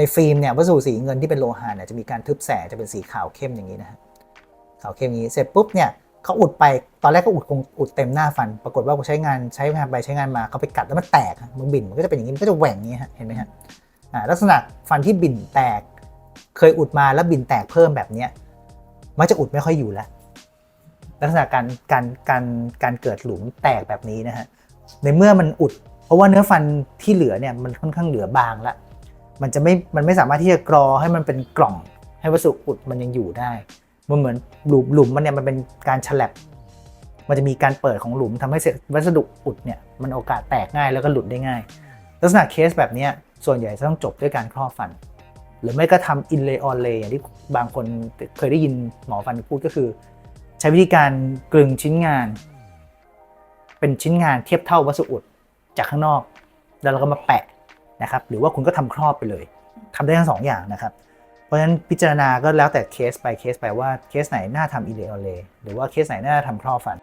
ในฟิล์มเนี่ยวัสดุสีเงินที่เป็นโลหะเนี่ยจะมีการทึบแสจะเป็นสีขาวเข้มอย่างนี้นะฮะขาวเข้มอย่างนี้เสร็จปุ๊บเนี่ยเขาอุดไปตอนแรกก็อุดคงอุดเต็มหน้าฟัน ปรากฏว่าพอใช้งานใช้งานไปใช้งานมาเขาไปกัดแล้วมันแตกมันบิ่นมันก็จะเป็นอย่างนี้มันก็จะแหว่งอย่างนี้ฮะเห็นไหมฮะลักษณะฟันที่บิ่นแตก เคยอุดมาแล้วบิ่นแตกเพิ่มแบบเนี้ยมักจะอุดไม่ค่อยอยู่แล้วลักษณะการการการการเกิดหลุมแตกแบบนี้นะฮะในเมื่อมันอุด เพราะว่าเนื้อฟันที่เหลือเนี่ยมันค่อนข้างเหลือบางละ มันจะไม่ มันไม่สามารถที่จะกรอให้มันเป็นกล่อง ให้วัสดุอุดมันยังอยู่ได้ มันเหมือนหลุมหลุมมันเนี่ยมันเป็นการฉลับ มันจะมีการเปิดของหลุมทำให้วัสดุอุดเนี่ยมันโอกาสแตกง่ายแล้วก็หลุดได้ง่าย ลักษณะเคสแบบนี้ส่วนใหญ่จะต้องจบด้วยการครอบฟัน หรือไม่ก็ทำอินเลย์ออนเลย์อย่างที่บางคนเคยได้ยินหมอฟันพูดก็คือ ใช้วิธีการกลึงชิ้นงาน เป็นชิ้นงานเทียบเท่าวัสดุอุดจากข้างนอก แล้วเราก็มาแปะ นะครับหรือว่าคุณก็ทำครอบไปเลยทำได้ทั้งสองอย่างนะครับเพราะฉะนั้นพิจารณาก็แล้วแต่เคสไปเคสไปว่าเคสไหนน่าทำอิเลอเลหรือว่าเคสไหนน่าทำครอบฟัน